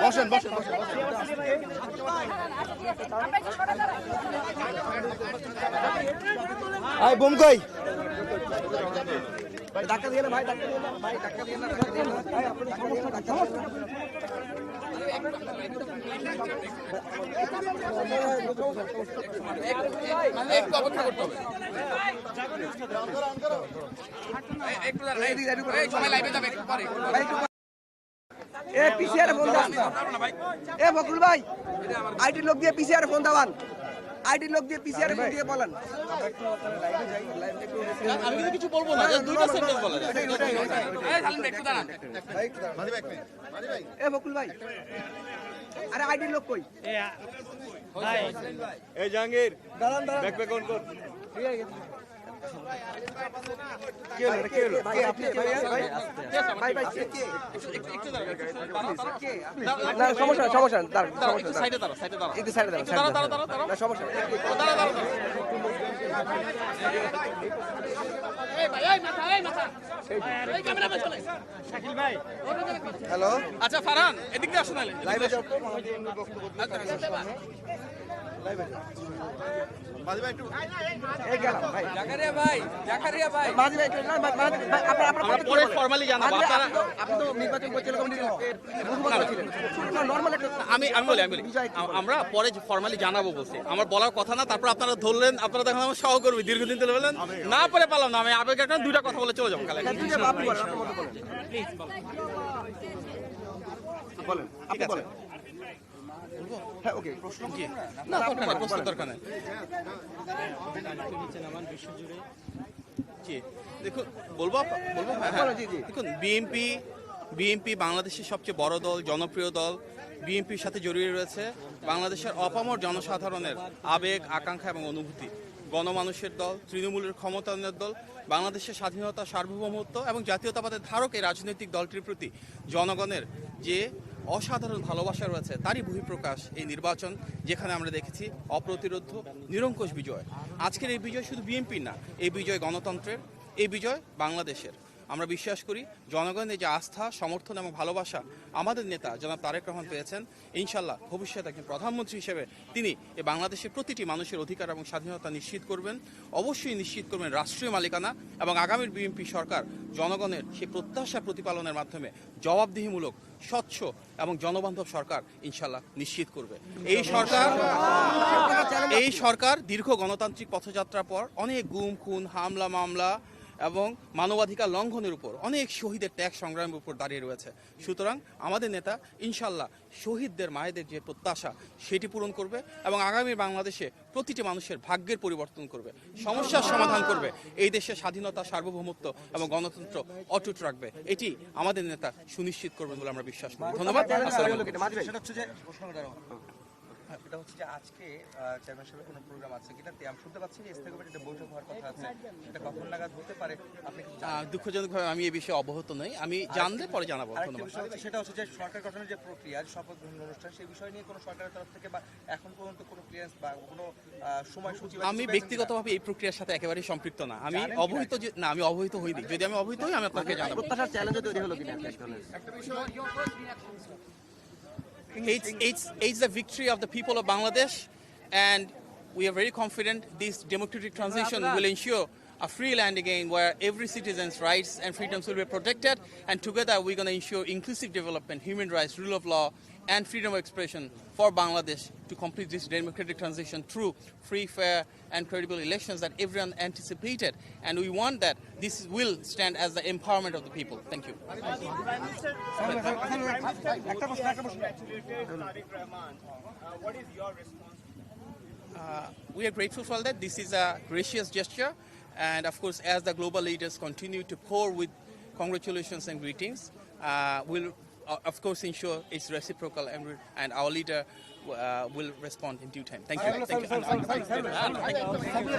বসেন বসেন বসেন আই বোম কই ধাক্কা দিয়ে না ভাই ধাক্কা দিয়ে না ভাই ধাক্কা দিয়ে না ধাক্কা দিয়ে না ভাই আপনি সমস্যা ধাক্কা মানে একটু অপেক্ষা করতে হবে লাইভে যাবে পরে এ পিসিআর ফোন দাও। এ বকুল ভাই আইটি লোক দিয়ে পিসিআর ফোন দাওয়ান। আইটি লোক দিয়ে পিসিআর ফোন দিয়ে বলেন। আমি কিন্তু কিছু বলব না দুইটা সেন্টেন্স বলা যায় এই সালিম ভাই, একটু দাঁড়ান এ বকুল ভাই আরে আইটি লোক কই? এই জাহাঙ্গীর ব্যাক ব্যাক অন কর। কি হলো হ্যালো আচ্ছা ফারহান এদিক আসুন আমরা পরে ফর্মালি জানাব বলছি আমার বলার কথা না তারপর আপনারা ধরলেন আপনারা দেখেন আমার সহকর্মী দীর্ঘদিন ধরে বললেন না পরে পারলাম না আমি আবেগ একটা দুইটা কথা বলে চলে যাব দুইটা বলেন, আপনার মতো বলেন। বলেন, আপনি বলেন। হ্যাঁ, okay, প্রশ্ন জি। না দরকার নেই প্রশ্ন দরকার নেই। জি। দেখুন বলব বলব? হ্যাঁ, হ্যাঁ। দেখুন বিএনপি বাংলাদেশের সবচেয়ে বড় দল জনপ্রিয় দল বিএনপির সাথে জড়িয়ে রয়েছে বাংলাদেশের অপামর জনসাধারণের আবেগ আকাঙ্ক্ষা এবং অনুভূতি। গণমানুষের দল তৃণমূলের ক্ষমতায়নের দল বাংলাদেশের স্বাধীনতা সার্বভৌমত্ব এবং জাতীয়তাবাদের ধারক এই রাজনৈতিক দলটির প্রতি জনগণের যে অসাধারণ ভালোবাসা রয়েছে, তারই বহিঃপ্রকাশ এই নির্বাচন, যেখানে আমরা দেখেছি অপ্রতিরোধ, নিরঙ্কুশ বিজয়। আজকের এই বিজয় শুধু বিএনপির না, এই বিজয় গণতন্ত্রের, এই বিজয় বাংলাদেশের। আমরা বিশ্বাস করি জনগণের যে আস্থা, সমর্থন এবং ভালোবাসা আমাদের নেতা জনাব তারেক রহমান পেয়েছেন, ইনশাল্লাহ ভবিষ্যতে একজন প্রধানমন্ত্রী হিসেবে তিনি এই বাংলাদেশের প্রতিটি মানুষের অধিকার এবং স্বাধীনতা নিশ্চিত করবেন, অবশ্যই নিশ্চিত করবেন রাষ্ট্রীয় মালিকানা এবং আগামীর বিএনপি সরকার জনগণের সেই প্রত্যাশা প্রতিপালনের মাধ্যমে জবাবদিহিমূলক, স্বচ্ছ এবং জনবান্ধব সরকার ইনশাল্লাহ নিশ্চিত করবে। এই সরকার এই সরকার দীর্ঘ গণতান্ত্রিক পথযাত্রার পর অনেক গুম, খুন, হামলা, মামলা এবং মানবাধিকার লঙ্ঘনের উপর অনেক শহীদের ত্যাগ সংগ্রামের উপর দাঁড়িয়ে রয়েছে। সুতরাং আমাদের নেতা ইনশাল্লাহ শহীদদের মায়েদের যে প্রত্যাশা সেটি পূরণ করবে এবং আগামী বাংলাদেশে প্রতিটি মানুষের ভাগ্যের পরিবর্তন করবে সমস্যার সমাধান করবে। এই দেশের স্বাধীনতা সার্বভৌমত্ব এবং গণতন্ত্র অটুট রাখবে। এটি আমাদের নেতা সুনিশ্চিত করবেন বলে আমরা বিশ্বাস করি। ধন্যবাদ। এটা হচ্ছে যে আজকে চেয়ারম্যান সাহেবের কোনো প্রোগ্রাম আছে কিনা তে আমি শুনতে পাচ্ছি যে ইস্তেক কমিটিতে বৈঠক হওয়ার কথা আছে। সেটা কখন নাগাদ হতে পারে? আপনি দুঃখজনকভাবে আমি এই বিষয়ে অবগত নই। আমি জানলে পরে জানাব। সেটা হচ্ছে যে সরকার গঠনের যে প্রক্রিয়া যে শপথ গ্রহণ অনুষ্ঠান সেই বিষয় নিয়ে কোনো সরকারের তরফ থেকে বা এখন পর্যন্ত কোনো ক্লিয়ারেন্স বা কোনো সময়সূচি আমি ব্যক্তিগতভাবে এই প্রক্রিয়ার সাথে একেবারেই সম্পৃক্ত না। আমি অবহিত যে- না আমি অবহিত হইনি। যদি আমি অবহিত হই আমি আপনাকে জানাব। প্রত্যাশার চ্যালেঞ্জও তৈরি হলো কিনা? এক ধরনের? It's, it's, it's the victory of the people of Bangladesh, and we are very confident this democratic transition will ensure a free land again where every citizen's rights and freedoms will be protected, and together we're going to ensure inclusive development, human rights, rule of law, and freedom of expression for Bangladesh to complete this democratic transition through free, fair, and credible elections that everyone anticipated. And we want that this will stand as the empowerment of the people. Thank you. Uh, we are grateful for that. This is a gracious gesture. And of course, as the global leaders continue to pour with congratulations and greetings, uh, we'll, uh, of course, ensure it's reciprocal and, and our leader uh, will respond in due time. Thank you. Thank you.